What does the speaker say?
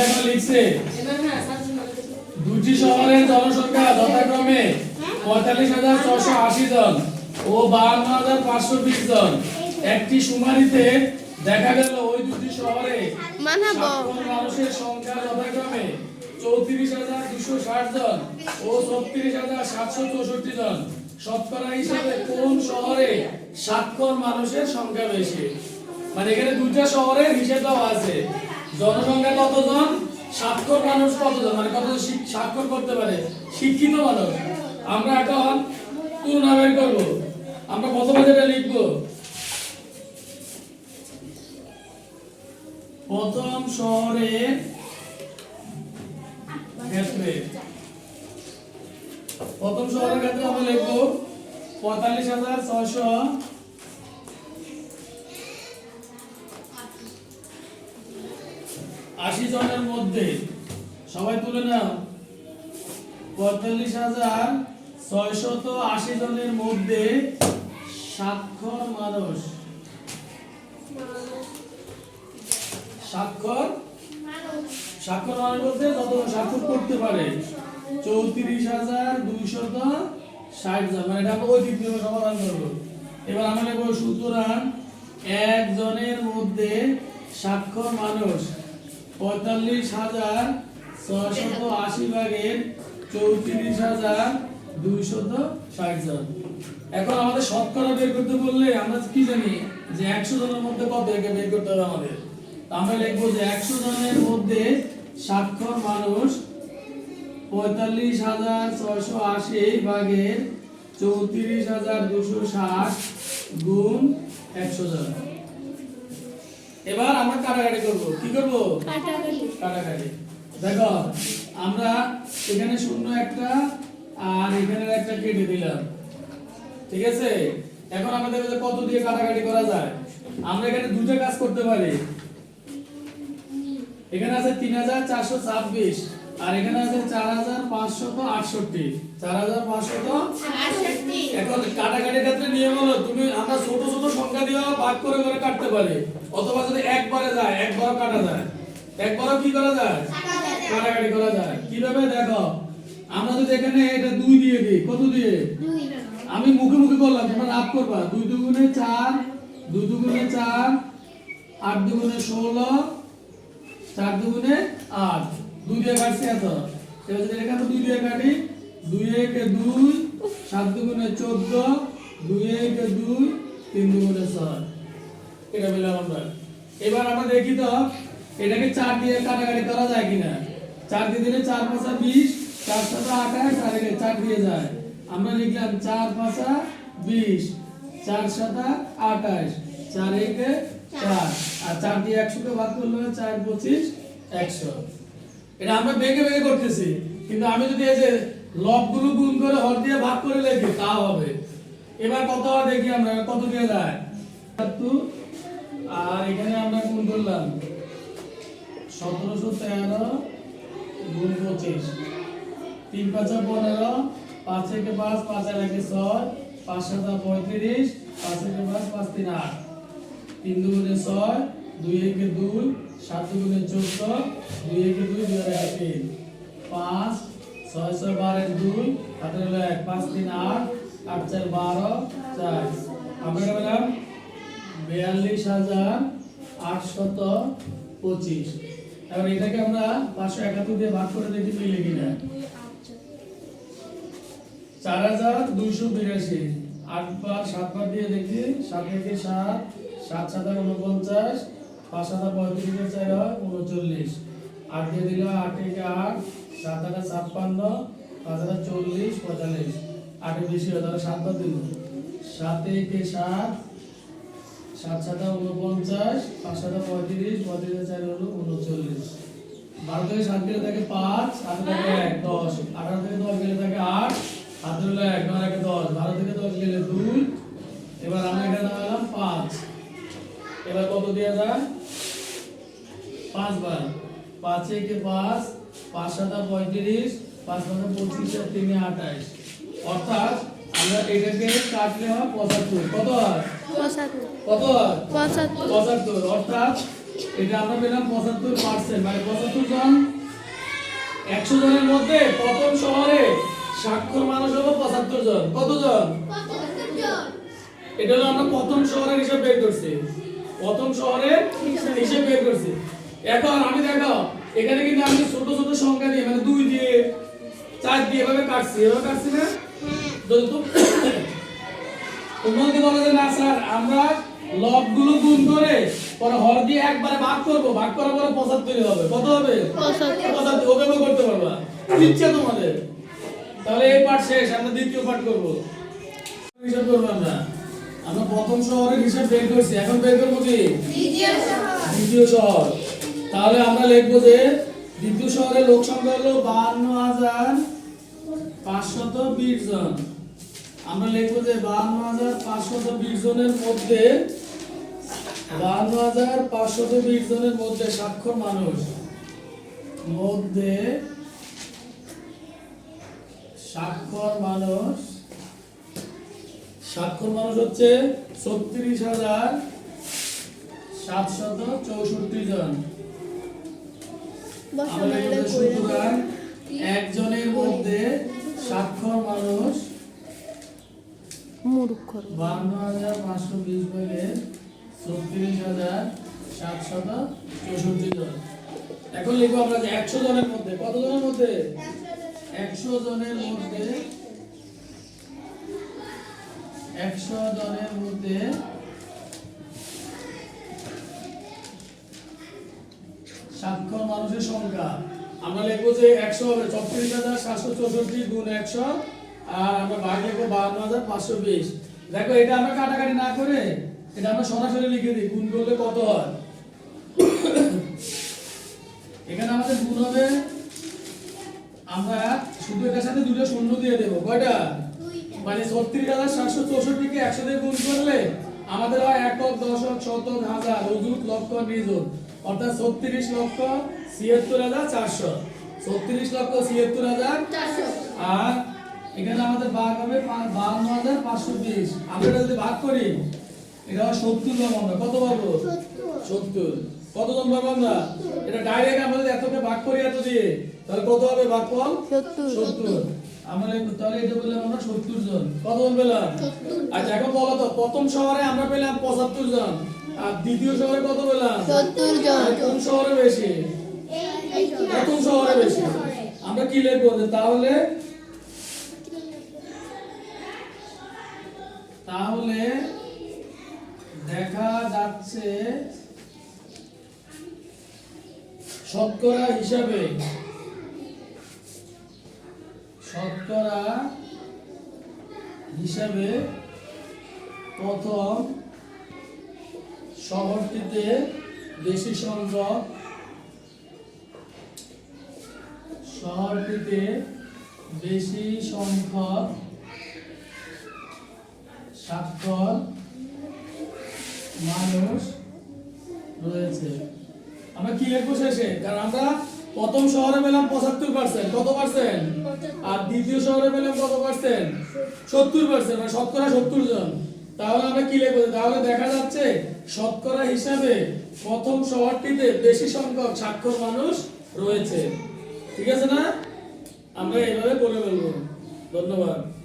দেখো লিখছে। দুটি শহরের জনসংখ্যা যথাক্রমে পঁয়তাল্লিশ হাজার ছশো আশি জন ও বাহান্ন হাজার পাঁচশো বিশ জন। একটি শুমারিতে দেখা গেল ওই দুটি শহরে মানুষের সংখ্যা যথাক্রমে চৌত্রিশ হাজার দুশো ষাট জন ও ছত্রিশ হাজার সাতশো চৌষট্টি জন। শতকরা হিসাবে কোন শহরে স্বাক্ষর মানুষের সংখ্যা বেশি? মানে এখানে দুইটা শহরের হিসেব দেওয়া আছে। জনসংখ্যা কতজন? স্বাক্ষর মানুষ কতজন? মানে কতজন স্বাক্ষর করতে পারে? শিক্ষিত মানুষ। আমরা এখন তুলনা বের করব। আমরা প্রথমে যেটা লিখব। প্রথম শহরের ক্ষেত্রে। প্রথম শহরের ক্ষেত্রে আমরা লিখব পঁয়তাল্লিশ হাজার ছয়শো আশি জনের মধ্যে, সবাই তুলে নাও। পঁয়তাল্লিশ হাজার ছয়শত আশি জনের মধ্যে স্বাক্ষর মানুষ। স্বাক্ষর? স্বাক্ষর মানুষ বলতে যত স্বাক্ষর করতে পারে। চৌত্রিশ হাজার দুইশত ষাট জন। মানে এটা ওই দিক সমাধান করব। এবার আমরা সুতরাং একজনের মধ্যে স্বাক্ষর মানুষ। পঁয়তাল্লিশ হাজার ছয়শত আশি ভাগের চৌত্রিশ হাজার দুইশত ষাট জন। এখন আমাদের শতকরা বের করতে বললে আমরা কি জানি যে একশো জনের মধ্যে কত একে বের করতে হবে আমাদের। আমরা লিখব যে একশো জনের মধ্যে স্বাক্ষর মানুষ পঁয়তাল্লিশ হাজার ছয়শো আশি ভাগের চৌত্রিশ হাজার দুশো ষাট গুণ একশো জন। এবার কাটাকাটি করব। কি করব? কাটাকাটি। দেখো আমরা এখানে শূন্য একটা আর এখানে একটা কেটে দিলাম। ঠিক আছে? এখন আমাদের কাছে কত দিয়ে কাটাকাটি করা যায়? আমরা এখানে দুটো কাজ করতে পারি। এখানে আছে তিন হাজার চারশো ছাব্বিশ। আর এখানে আছে চার হাজার পাঁচশত আটষট্টি। চার হাজার পাঁচশত এখন কাটাকাটির ক্ষেত্রে নিয়ম হলো তুমি আমরা ছোট ছোট সংখ্যা দিয়ে ভাগ করে করে কাটতে পারি। অথবা যদি একবারে যায় একবারও কাটা যায়। একবারও কি করা যায়? কাটাকাটি করা যায়। কীভাবে? দেখো আমরা যদি এখানে এটা দুই দিয়ে দিই কত দিয়ে? আমি মুখে মুখে করলাম তোমরা রাত করবা। দুই দুগুণে চার দুই দুগুণে চার আট দুগুণে ষোলো চার দুগুণে আট। দুই দিয়ে কাটছি এত। এবার যদি এখানে দুই দিয়ে কাটি দুই একে দুই, সাত দুগুণে চোদ্দ দুই একে দুই, তিন দুগুণে ছয়। এটা পেলাম আমরা। এবার আমরা দেখি তো, এটাকে চার দিয়ে কাটাকাটি করা যায় কিনা? চার দিয়ে দিলে চার পাঁচা বিশ, চার সাতা আঠাশ, আর এখানে চার দিয়ে যায়। আমরা লিখলাম চার পাঁচা বিশ, চার সাতা আঠাশ, চার একে চার। আর চার দিয়ে একশোকে বাদ করলে চার পঁচিশ, একশো। এটা আমরা বেগে বেগে করতেছি। কিন্তু আমি যদি এই যে লবগুলো গুণ করে হর দিয়ে ভাগ করে লিখি তা হবে। এবার কত দেখি আমরা, কত দিয়ে যায়? আর এখানে আমরা গুণ করলাম সতেরোশো তেরো গুণ পঁচিশ। তিন পাঁচা পনেরো, পাঁচ একে পাঁচ পাঁচ আর একে ছয়, পাঁচ সাতা পঁয়ত্রিশ, পাঁচ একে পাঁচ পাঁচ তিন আট। তিন দুগুণে ছয়, দুই একে দুই সাত দুগুণে চোদ্দ দুই একে দুই দুই একে তিন। পাঁচ, ছয় ছয়, বারো দুই হাতের হলো এক, পাঁচ, তিন, আট আট, চার, বারো, চার। আমরা পেলাম বিয়াল্লিশ হাজার আটশত পঁচিশ। এবার এটাকে আমরা পাঁচশো একাত্তর দিয়ে ভাগ করে দেখি মিলে কিনা চার হাজার দুইশো বিরাশি। আট বার, সাত বার দিয়ে দেখি, সাত থেকে সাত সাত সাত উনপঞ্চাশ পাঁচ সাত পঁয়ত্রিশ চার হয় উনচল্লিশ। আট দিয়ে দিল আট থেকে আট, সাত হাজার ছাপ্পান্ন, পাঁচ হাজার চল্লিশ, পঁয়তাল্লিশ। আটে বেশি হয় তাহলে সাত বার সাত থেকে সাত সাত সাত উনপঞ্চাশ পাঁচ সাত পঁয়ত্রিশ পঁয়ত্রিশ চার হলো উনচল্লিশ। বারো থেকে সাত গেলে থাকে পাঁচ, আট থেকে এক, দশ। আঠারো থেকে দশ গেলে থাকে আট হাত হলো এক, নয়, একে, দশ। বারো থেকে দশ গেলে দুই। এবার আমরা এখানে দাঁড়ালাম পাঁচ। এবার কত দেওয়া যায়? পাঁচ বার পাঁচ একে পাঁচ পাঁচ সাতা পঁয়ত্রিশ পাঁচ পাঁচে পঁচিশ আর তিনে আঠাশ। অর্থাৎ আমরা এটাকে কাটলে হয় পঁচাত্তর। কত হয়? কত হয়? পঁচাত্তর। পঁচাত্তর। অর্থাৎ এটা আমরা পেলাম পঁচাত্তর পার্সেন্ট মানে পঁচাত্তর জন একশো জনের মধ্যে প্রথম শহরে স্বাক্ষর মানুষ হলো পঁচাত্তর জন। কতজন এটা হলো আমরা প্রথম শহরের হিসাব বের করছি। প্রথম শহরে হিসাব বের করছি। এখন আমি দেখো এখানে কিন্তু আমি ছোট ছোট সংখ্যা দিয়ে মানে দুই দিয়ে চার দিয়ে এভাবে কাটছি। এভাবে কাটছি না? যদি তো তোমরা যদি বলো যে না স্যার আমরা লবগুলো গুণ করে পরে হর দিয়ে একবারে ভাগ করব। ভাগ করার পরে পঁচাত্তরই হবে কত হবে? পঁচাত্তর। ওভাবে করতে পারবা। ইচ্ছা তোমাদের। তাহলে এই পার্ট শেষ আমরা দ্বিতীয় পার্ট করব। হিসাব করব আমরা। আমরা প্রথম শহরের হিসাব বের করছি এখন বের করব কি? দ্বিতীয় শহর। তাহলে আমরা লিখব যে দ্বিতীয় শহরের লোক সংখ্যা হলো বাহান্ন হাজার পাঁচশত বিশ জন। আমরা লিখব যে বাহান্ন হাজার পাঁচশত বিশ জনের মধ্যে বাহান্ন হাজার পাঁচশত বিশ জনের মধ্যে স্বাক্ষর মানুষ মধ্যে স্বাক্ষর মানুষ স্বাক্ষর মানুষ হচ্ছে ছত্রিশ হাজার সাতশত চৌষট্টি জন। সুতরাং একজনের মধ্যে স্বাক্ষর মানুষ বান্ন হাজার পাঁচশো বিশ ছত্রিশ হাজার সাতশত চৌষট্টি জন। এখন লিখব আমরা যে একশো জনের মধ্যে। কত জনের মধ্যে? একশো জনের মধ্যে একশো মধ্যে মানুষের সংখ্যা। আমরা লিখব যে একশো হবে চব্বিশ হাজার সাতশো চৌষট্টি গুণ একশো, আর আমরা ভাগ লিখব বাহান্ন হাজার পাঁচশো বিশ। দেখো, এটা আমরা কাটাকাটি না করে এটা আমরা সরাসরি লিখে দিই। গুণ করলে কত হয়? এখানে আমাদের গুণ হবে, আমরা শুধু এটার সাথে দুটো শূন্য দিয়ে দেবো। কয়টা? মানে ছত্রিশ হাজার সাতশো চৌষট্টিকে একশো দিয়ে গুণ করলে আমাদের হয় একক দশক শতক হাজার অযুত লক্ষ নিযুত অর্থাৎ ছত্রিশ লক্ষ ছিয়াত্তর হাজার চারশো। ছত্রিশ লক্ষ ছিয়াত্তর হাজার আর এখানে আমাদের ভাগ হবে বাহান্ন হাজার পাঁচশো বিশ। আমরা যদি ভাগ করি এটা হয় সত্তর পাবো আমরা। কত পাবো? সত্তর। কতজন পাবো আমরা? এটা ডাইরেক্ট যদি এতকে ভাগ করি এত দিয়ে তাহলে কত হবে ভাগফল? সত্তর। সত্তর। আমরা তাহলে এটা বললাম আমরা সত্তর জন। কতজন পেলাম আচ্ছা এখন বলো তো প্রথম শহরে আমরা পেলাম পঁচাত্তর জন। আর দ্বিতীয় শহরে কত পেলাম? সত্তর জন। কোন শহরে বেশি? প্রথম শহরে বেশি। আমরা কি লিখব? তাহলে তাহলে দেখা যাচ্ছে শতকরা হিসাবে শতকরা হিসাবে প্রথম শহরটিতে বেশি সংখ্যক শহরটিতে বেশি সংখ্যক স্বাক্ষর মানুষ রয়েছে। আমরা কি লিখব শেষে? কারণ আমরা প্রথম শহরে পেলাম পঁচাত্তর পার্সেন্ট কত পার্সেন্ট আর দ্বিতীয় শহরে পেলাম কত পার্সেন্ট সত্তর পার্সেন্ট মানে শতকরা সত্তর জন। তাহলে আমরা কি লিখব? তাহলে দেখা যাচ্ছে শতকরা হিসাবে প্রথম শহরটিতে বেশি সংখ্যক সাক্ষর মানুষ রয়েছে। ঠিক আছে না? আমরা এভাবে বলে ফেলব। ধন্যবাদ।